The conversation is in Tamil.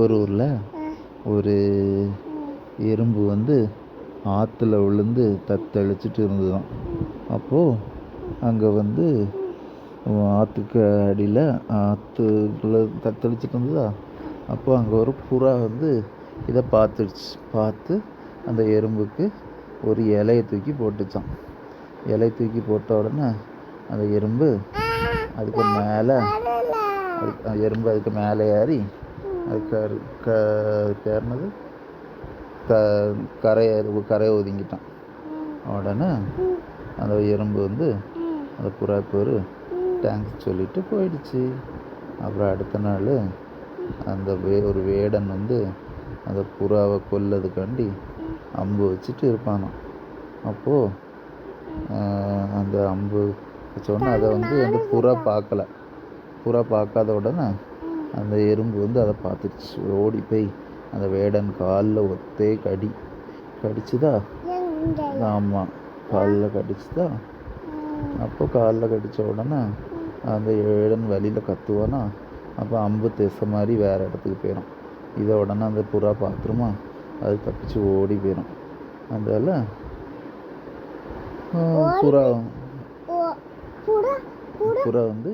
ஒரு ஊரில் ஒரு எறும்பு வந்து ஆற்றுல விழுந்து தத்தளிச்சிட்டு இருந்ததாம் அப்போது அங்கே வந்து ஆற்றுக்கு அடியில் ஆற்றுக்குள்ளே தத்தளிச்சிட்டு இருந்ததா? அப்போ அங்கே ஒரு புறா வந்து இதை பார்த்துடுச்சு. பார்த்து அந்த எறும்புக்கு ஒரு இலையை தூக்கி போட்டுச்சான். இலையை தூக்கி போட்ட உடனே அந்த எறும்பு அதுக்கு மேலே அந்த எறும்பு அதுக்கு மேலே ஏறி அது க அதுக்கு த கரையை கரையை ஒதுங்கிட்டான். உடனே அந்த எறும்பு வந்து அந்த புறா ஒரு தேங்க்ஸ் சொல்லிட்டு போயிடுச்சு. அப்புறம் அடுத்த நாள் அந்த வே ஒரு வேடன் வந்து அந்த புறாவை கொல்லதுக்காண்டி அம்பு வச்சுட்டு இருப்பானாம். அப்போது அந்த அம்பு வச்ச உடனே அதை வந்து அந்த புறா பார்க்கல. புறா பார்க்காத உடனே அந்த எறும்பு வந்து அதை பார்த்துருச்சு. ஓடி போய் அந்த வேடன் காலில் ஒத்தே கடி கடிச்சுதா? ஆமாம் காலில் கடிச்சுதா? அப்போ காலில் கடித்த உடனே அந்த வேடன் வழியில் கத்துவானா? அப்போ அம்பு திசை மாதிரி வேறு இடத்துக்கு போயிடும் இதை உடனே அந்த புறா பார்த்துருமா? அது தப்பிச்சு ஓடி போயிடும் அதனால் புறா? புறா வந்து